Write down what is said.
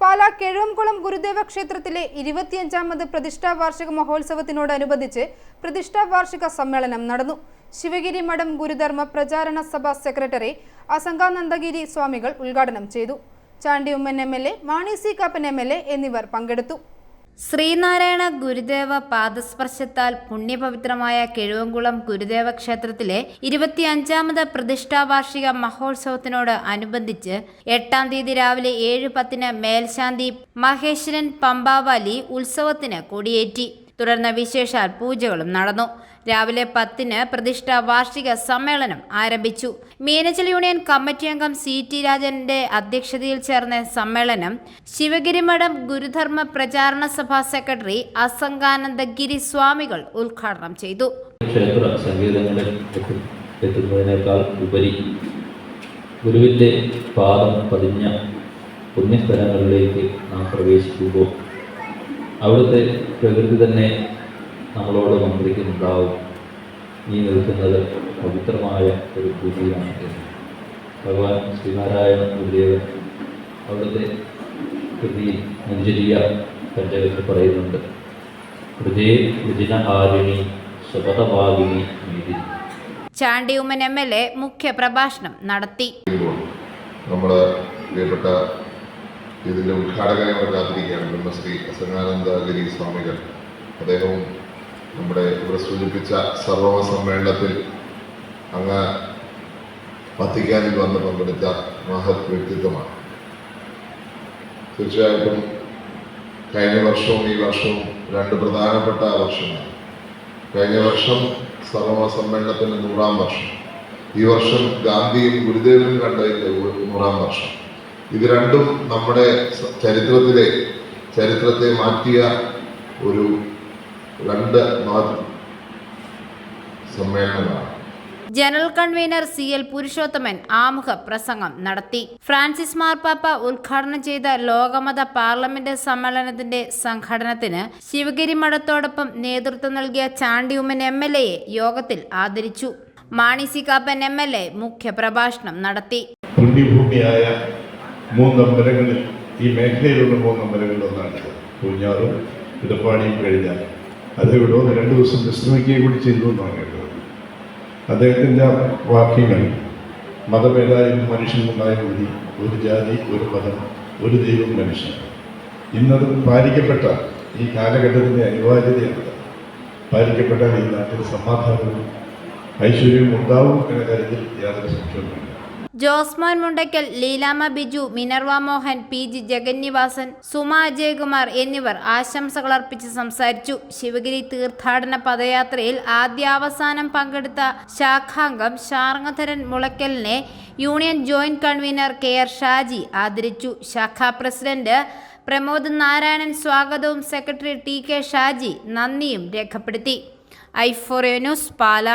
പാലാ കിഴവംകുളം ഗുരുദേവ ക്ഷേത്രത്തിലെ ഇരുപത്തിയഞ്ചാമത് പ്രതിഷ്ഠാ വാർഷിക മഹോത്സവത്തിനോടനുബന്ധിച്ച് പ്രതിഷ്ഠാ വാർഷിക സമ്മേളനം നടന്നു. ശിവഗിരി മഠം ഗുരുധർമ്മ പ്രചാരണ സഭ സെക്രട്ടറി അസംഗാനന്ദഗിരി സ്വാമികൾ ഉദ്ഘാടനം ചെയ്തു. Chandy Oommen M L A Mani C Kappan M L A എന്നിവർ പങ്കെടുത്തു. ശ്രീനാരായണ ഗുരുദേവ പാദസ്പർശത്താൽ പുണ്യപവിത്രമായ കിഴുവംകുളം ഗുരുദേവ ക്ഷേത്രത്തിലെ ഇരുപത്തിയഞ്ചാമത് പ്രതിഷ്ഠാവാർഷിക മഹോത്സവത്തിനോട് അനുബന്ധിച്ച് എട്ടാം തീയതി രാവിലെ ഏഴ് പത്തിന് മേൽശാന്തി മഹേശ്വരൻ പമ്പാവാലി ഉത്സവത്തിന് കൊടിയേറ്റി. തുടർന്ന് വിശേഷാൽ പൂജകളും നടന്നു. രാവിലെ പത്തിന് പ്രതിഷ്ഠ വാർഷിക സമ്മേളനം ആരംഭിച്ചു. മീനച്ചൽ യൂണിയൻ കമ്മിറ്റി അംഗം സി ടി രാജന്റെ അധ്യക്ഷതയിൽ ചേർന്ന സമ്മേളനം ശിവഗിരിമഠം ഗുരുധർമ്മ പ്രചാരണ സഭാ സെക്രട്ടറി അസംഗാനന്ദഗിരി സ്വാമികൾ ഉദ്ഘാടനം ചെയ്തു. എത്തുന്നതിനേക്കാൾ ഉപരി ഗുരുവിന്റെ പാദം പതിഞ്ഞ പുണ്യസ്ഥലങ്ങളിലേക്ക് നാം പ്രവേശിക്കുമ്പോൾ അവിടുത്തെ പ്രകൃതി തന്നെ നമ്മളോട് മന്ത്രിക്കുന്നുണ്ടാവും നീ നിൽക്കുന്നത് പവിത്രമായ ഒരു പൂജയാണ് ഭഗവാൻ ശ്രീനാരായണ ഗുരുദേവൻ അവിടുത്തെ കൃതിയിൽ മഞ്ജരിയ പഞ്ചകത്തിൽ പറയുന്നുണ്ട്. ഹൃദയ വിജിനഹാരിണി ശപഥഭാഗിനി നീതി. ചാണ്ടിയുമ്മൻ എം എൽ എ മുഖ്യ പ്രഭാഷണം നടത്തി. നമ്മുടെ നമ്മൾ പ്രിയപ്പെട്ട ഇതിന്റെ ഉദ്ഘാടകനെ കാത്തിരിക്കുകയാണ്. ബ്രഹ്മശ്രീ അസംഗാനന്ദഗിരി സ്വാമികൾ അദ്ദേഹവും നമ്മുടെ ഇവിടെ സൂചിപ്പിച്ച സർവമ സമ്മേളനത്തിൽ അങ്ങ് വത്തിക്കാനിൽ വന്ന് പങ്കെടുത്ത മഹത് വ്യക്തിത്വമാണ്. തീർച്ചയായിട്ടും കഴിഞ്ഞ വർഷവും ഈ വർഷവും രണ്ട് പ്രധാനപ്പെട്ട വർഷമാണ് കഴിഞ്ഞ വർഷം സർവമ സമ്മേളനത്തിന്റെ നൂറാം വർഷം. ഈ വർഷം ഗാന്ധിയും ഗുരുദേവനും കണ്ടതിന്റെ നൂറാം വർഷം. ഇത് രണ്ടും നമ്മുടെ ചരിത്രത്തിലെ ചരിത്രത്തെ മാറ്റിയ ഒരു രണ്ട് സമ്മേളനമാണ്. General convenor C L Purushothaman ആമുഖ പ്രസംഗം നടത്തി. ഫ്രാൻസിസ് മാർപ്പാപ്പ ഉദ്ഘാടനം ചെയ്ത ലോകമത പാർലമെന്റ് സമ്മേളനത്തിന്റെ സംഘടനത്തിന് ശിവഗിരി മഠത്തോടൊപ്പം നേതൃത്വം നൽകിയ ചാണ്ടി ഉമ്മൻ എം എൽ എയെ യോഗത്തിൽ ആദരിച്ചു. Mani C Kappan M L A മുഖ്യപ്രഭാഷണം നടത്തി. പുണ്യഭൂമിയായ മൂന്നമ്പലങ്ങളിൽ ഈ മേഖലയിലുള്ള പോകുന്ന ഒന്നാണ് പൂഞ്ഞാറും ഇടപ്പാടിയും കഴിഞ്ഞാൽ ഒന്ന് രണ്ട് ദിവസം വിശ്രമിക്കുകയും കൂടി ചെയ്തു എന്നാണ് കേട്ടത്. അദ്ദേഹത്തിന്റെ വാക്യങ്ങൾ മനുഷ്യൻ മനുഷ്യനുണ്ടായ മതി ഒരു ജാതി ഒരു മതം ഒരു ദൈവം മനുഷ്യൻ. ഇന്നത് പാലിക്കപ്പെട്ട ഈ കാലഘട്ടത്തിന്റെ അനിവാര്യതയാണ്. പാലിക്കപ്പെട്ടാൽ ഈ നാട്ടിൽ സമാധാനവും ഐശ്വര്യവും ഉണ്ടാവും എന്ന കാര്യത്തിൽ യാതൊരു സംശയവുമില്ല. Josmon Mundackal Leelama Biju Minerva Mohan P G Jagannivasan Suma Ajayakumar എന്നിവർ ആശംസകൾ അർപ്പിച്ച് സംസാരിച്ചു. ശിവഗിരി തീർത്ഥാടന പദയാത്രയിൽ ആദ്യാവസാനം പങ്കെടുത്ത ശാഖാംഗം ശാർങ്ങധരൻ മുളയ്ക്കലിനെ union joint convenor K R Shaji ആദരിച്ചു. ശാഖാ പ്രസിഡന്റ് പ്രമോദ് നാരായണൻ സ്വാഗതവും സെക്രട്ടറി ടി കെ ഷാജി നന്ദിയും രേഖപ്പെടുത്തി. ഐഫോറിയോ ന്യൂസ് പാല.